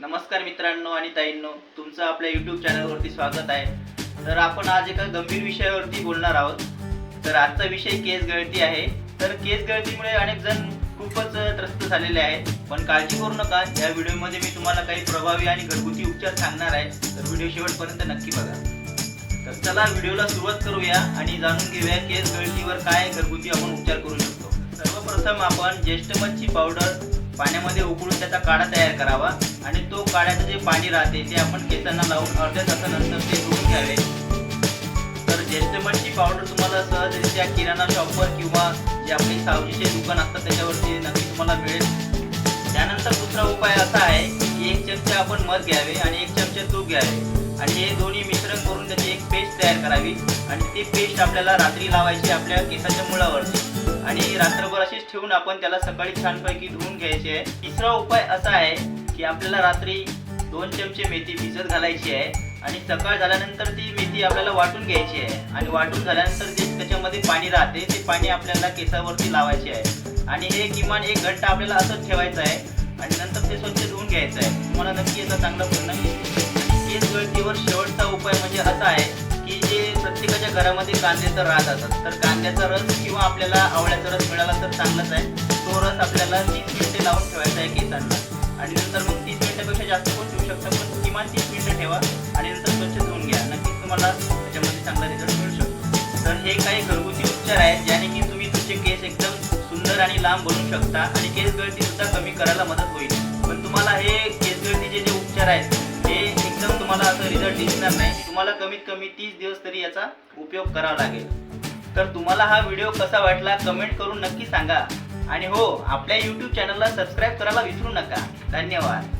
नमस्कार मित्रांनो आणि ताईंनो तुमचं आपल्या यूट्यूब चॅनलवरती स्वागत आहे. तर आपण आज एका गंभीर विषयावरती बोलणार आहोत. तर आजचा विषय केस गळती आहे. तर केस गळतीमुळे अनेक जण खूपच त्रस्त झालेले आहेत. पण काळजी करू नका या व्हिडिओमध्ये मी तुम्हाला काही प्रभावी आणि घरगुती उपचार सांगणार आहे. तर व्हिडिओ शेवटपर्यंत नक्की बघा. तर चला व्हिडिओला सुरुवात करूया आणि जाणून घेऊया केस गळतीवर काय घरगुती आपण उपचार करू शकतो. सर्वप्रथम आपण ज्येष्ठ मच्छी पावडर पाण्यामध्ये उकळून त्याचा काढा तयार करावा आणि तो काढ्याचं जे पाणी राहते ते आपण केसांना लावून अर्ध्या तासानंतर ते धुवून घ्यावे. तर ज्येष्ठ पावडर तुम्हाला सहजरित्या किराणा शॉपवर किंवा जे आपले सावजीचे दुकान असतात त्याच्यावरती नक्की तुम्हाला मिळेल. त्यानंतर दुसरा उपाय असा आहे की एक चमचा आपण मध घ्यावे आणि एक चमचा तूप घ्यावे. आणि हे दोन्ही तयार करावी आणि ती पेस्ट आपल्याला रात्री लावायची आपल्या केसाच्या मुळावरती. आणि रात्रभर अशीच ठेवून आपण त्याला सकाळी छानपैकी धुवून घ्यायचे आहे. तिसरा उपाय असा आहे की आपल्याला रात्री दोन चमचे मेथी भिजत घालायची आहे आणि सकाळ झाल्यानंतर ती मेथी आपल्याला वाटून घ्यायची आहे. आणि वाटून झाल्यानंतर जे त्याच्यामध्ये पाणी राहते ते पाणी आपल्याला केसावरती लावायचे आहे. आणि हे किमान एक घंटा आपल्याला असंच ठेवायचं आहे. आणि नंतर ते स्वच्छ धुवून घ्यायचं आहे. तुम्हाला नक्की याचा चांगला परिणाम येईल केस गळतीवर शेवटचा उपाय म्हणजे असा आहे प्रत्येकाच्या घरामध्ये कांदे तर राहत असतात तर कांद्याचा रस किंवा आपल्याला आवळ्याचा रस मिळाला तर चांगलाच आहे. तो रस आपल्याला तीस मिनिटे लावून ठेवायचा आहे केसांना आणि नंतर मग तीस मिनिटापेक्षा जास्त पण ठेवू शकता? पण किमान तीस मिनिटं ठेवा आणि नंतर स्वच्छ धुवून घ्या. नक्कीच तुम्हाला त्याच्यामध्ये चांगला रिझल्ट मिळू शकतो. तर हे काही घरगुती उपचार आहेत ज्याने की तुम्ही तुमचे केस एकदम सुंदर आणि लांब बनवू शकता आणि केस गळती सुद्धा कमी करायला मदत होईल. पण तुम्हाला हे केस गळतीचे जे उपचार आहेत रिझल्ट दिसणार नाही तुम्हाला कमीत कमी तीस दिवस तरी याचा उपयोग करावा लागेल. तर तुम्हाला हा व्हिडिओ कसा वाटला कमेंट करून नक्की सांगा. आणि हो आपल्या यूट्यूब चॅनलला सबस्क्राईब करायला विसरू नका. धन्यवाद.